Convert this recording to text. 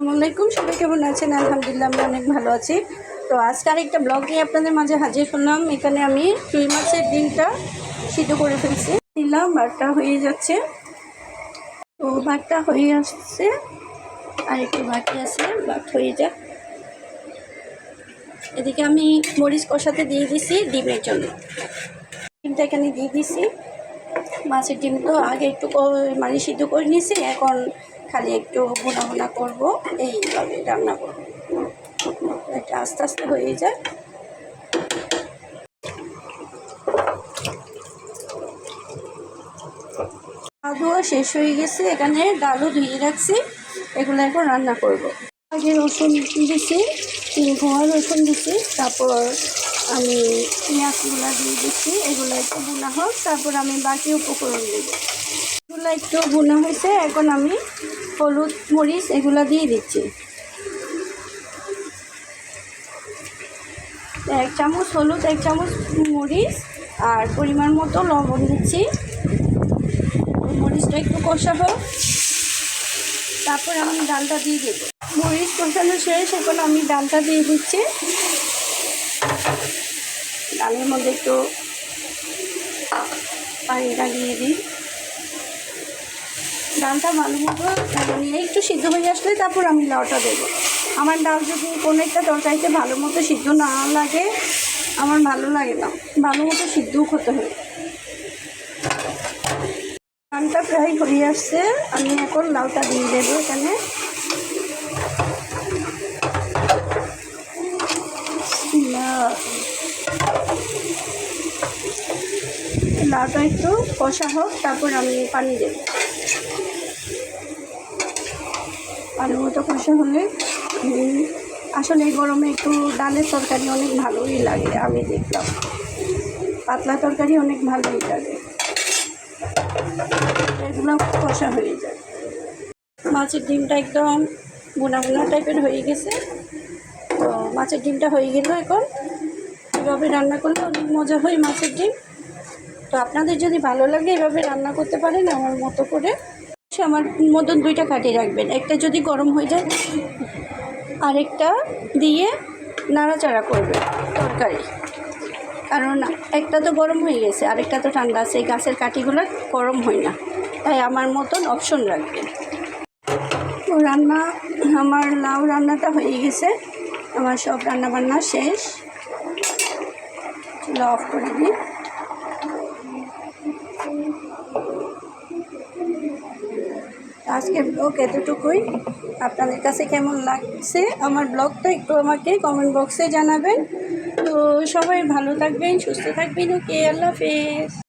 আসসালামাইকুম সবাই কেমন আছেন? আলহামদুলিল্লাহ আমি অনেক ভালো আছি। তো আজকে আরেকটা ব্লগ নিয়ে আপনাদের মাঝে হাজির হলাম। এখানে আমি রুই মাছের ডিমটা সিদ্ধ করে ফেলছি। দিলাম ভাতটা হয়ে যাচ্ছে। তো ভাতটা হয়ে আসছে। আর একটু বাকি আছে, ভাত হয়ে যাক। এদিকে আমি মরিচ কষাতে দিয়ে দিছি ডিমের জন্য। ডিমটা এখানে দিয়ে দিছি। মাছের ডিম তো আগে একটু মানে সিদ্ধ করে নিয়েছি এখন খালি একটু ভুনা ভুনা করব। এইভাবে রান্না করব। এটা আস্তে আস্তে হয়ে যায়। শেষ হয়ে গেছে, এখানে ডালও ধুয়ে রাখছি, এগুলো এখন রান্না করব। আগে রসুন দিছি ঘোয়া রসুন দিছি, তারপর আমি পেঁয়াজগুলো দিয়ে দিচ্ছি, এগুলো একটু বোনা হোক, তারপর আমি বাকি উপকরণ দেবো। এগুলো একটু বোনা হয়েছে, এখন আমি হলুদ মরিচ এগুলো দিয়ে দিচ্ছি। এক চামচ হলুদ, এক চামচ মরিচ, আর পরিমাণ মতো লবণ দিচ্ছি। মরিচটা একটু কষা হোক। তারপর আমি ডালটা দিয়ে দেব। মরিচ কষানো শেষ, এখন আমি ডালটা দিয়ে দিচ্ছি। ডালের মধ্যে একটু পানিটা দিয়ে দিই। ডালটা ভালো মতো নিয়ে একটু সিদ্ধ হয়ে আসলে তারপর আমি লাউটা দেবো। আমার ডাল যদি কোনো একটা তরকারিতে ভালো মতো সিদ্ধ না লাগে, আমার ভালো লাগে না। ভালো মতো সিদ্ধও করতে হয়। ডালটা প্রায় হয়ে আসছে। আমি এখন লাউটা দিয়ে দেবো এখানে লাউ। লাউটা একটু কষা হোক, তারপর আমি পানি দেবো। মতো কষা হলে আসলে এই গরমে একটু ডালের তরকারি অনেক ভালোই লাগে, আমি দেখলাম। পাতলা তরকারি অনেক ভালোই লাগে। এগুলো কষা হয়ে যায়। মাছের ডিমটা একদম বোনা বোনা টাইপের হয়ে গেছে। তো মাছের ডিমটা হয়ে গেল এখন। এভাবে রান্না করলে অনেক মজা হয় মাছের ডিম। তো আপনাদের যদি ভালো লাগে এভাবে রান্না করতে পারেন আমার মতো করে। আমার মতন দুইটা কাটিয়ে রাখবেন। একটা যদি গরম হয়ে যায়, আরেকটা দিয়ে নাড়াচাড়া করবে তরকারি। কারণ একটা তো গরম হয়ে গেছে, আরেকটা তো ঠান্ডা আছে। এই গাছের কাঠিগুলো গরম হয় না। তাই আমার মতন অপশন রাখবেন। রান্না, আমার লাউ রান্নাটা হয়ে গেছে। আমার সব রান্না বান্না শেষ। চুলা অফ করে দিই। আজকের ব্লগ এতটুকুই। আপনাদের কাছে কেমন লাগছে আমার ব্লগটা একটু আমাকে কমেন্ট বক্সে জানাবেন। তো সবাই ভালো থাকবেন, সুস্থ থাকবেন। ওকে, আল্লাহ হাফেজ।